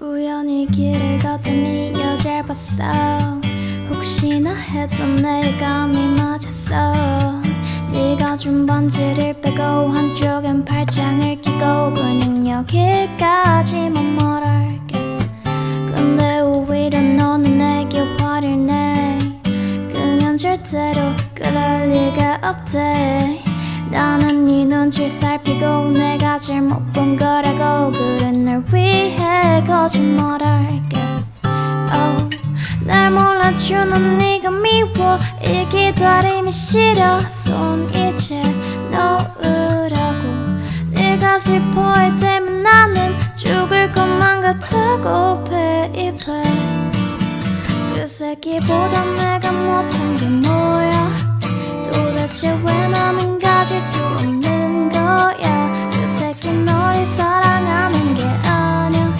우연히 길을 걷더니 여자를 봤어. 혹시나 했던 내 감이 맞았어. 네가 준 반지를 빼고 한쪽엔 팔짱을 끼고 그냥 여기까지만 말할게. 근데 오히려 너는 내게 화를 내. 그냥 절대로 그럴 리가 없대 나는 네 눈치를 살피고 내가 잘못 본 거라고 그래 널 위해 거짓말할게. Oh, 날 몰라주는 네가 미워. 이 기다림이 싫어. 손 이제 놓으라고. 네가 슬퍼할 때면 나는 죽을 것만 같아고 baby. 그 새끼보다 내가 못한 게 뭐야? 도대체 왜 나는 가질 수 없는 거야. 그 새끼 너를 사랑하는 게 아냐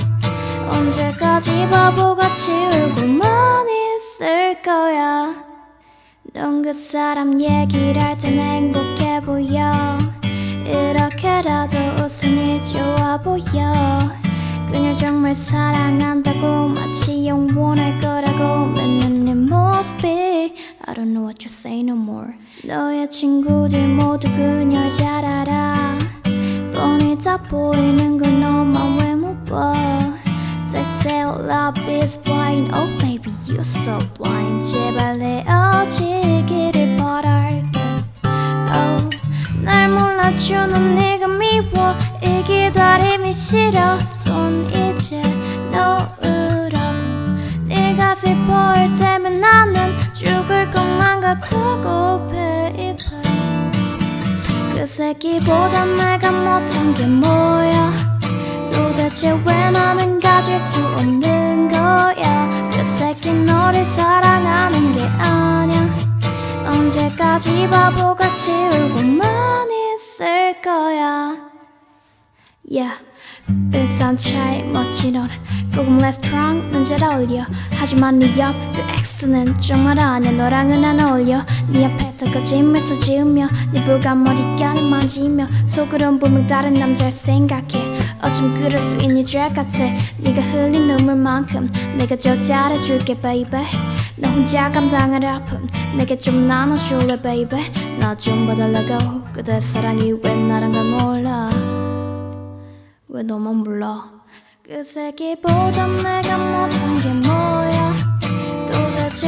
언제까지 바보같이 울고만 있을 거야. 넌 그 사람 얘기를 할 땐 행복해 보여. 이렇게라도 웃으니 좋아 보여. 그녀 정말 사랑한다 I don't know what you say no more. 너의 친구들 모두 그녀를 잘 알아. 뻔히 다 보이는 걸 너만 왜못 봐? They say love is blind Oh baby you so blind 제발 내어지기를 바랄게. Oh, 날 몰라주는 네가 미워. 이 기다림이 싫어 손 이제 놓으라고. 네가 슬퍼할 때면 나는 죽을 것만 같아고 baby. 그 새끼보다 내가 못한 게 뭐야? 도대체 왜 나는 가질 수 없는 거야? 그 새끼 너를 사랑하는 게 아냐 언제까지 바보같이 울고만 있을 거야? Yeah 빈산 차에 멋진 옷 고금 레스토랑 넌잘 어울려. 하지만 네옆그 X는 정말 아냐 너랑은 안 어울려. 네 앞에서 거짓말서 지으며 네 볼감 머릿결을 만지며 속으론 분명 다른 남자를 생각해. 어쩜 그럴 수 있니 죄 같아. 네가 흘린 눈물만큼 내가 저 잘해줄게 baby. 너 혼자 감당할 아픔 내게 좀 나눠줄래 baby. 나 좀 봐달라고 그대 사랑이 왜 나란 걸 몰라? 왜 너만 몰라 그 새끼보다 내가 못한 게도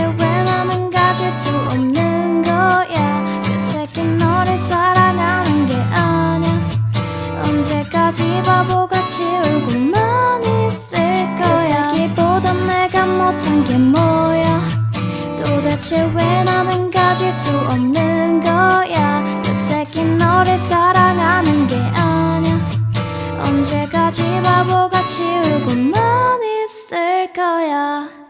왜 나는 가질 수 없는 거야? 그 새끼 너를 사랑하는 게 아냐 언제까지 바보같이 울고만 있을 거야? 그 새끼보다 내가 못한 게 뭐야? 도대체 왜 나는 가질 수 없는 거야? 그 새끼 너를 사랑하는 게 아냐 언제까지 바보같이 울고만 있을 거야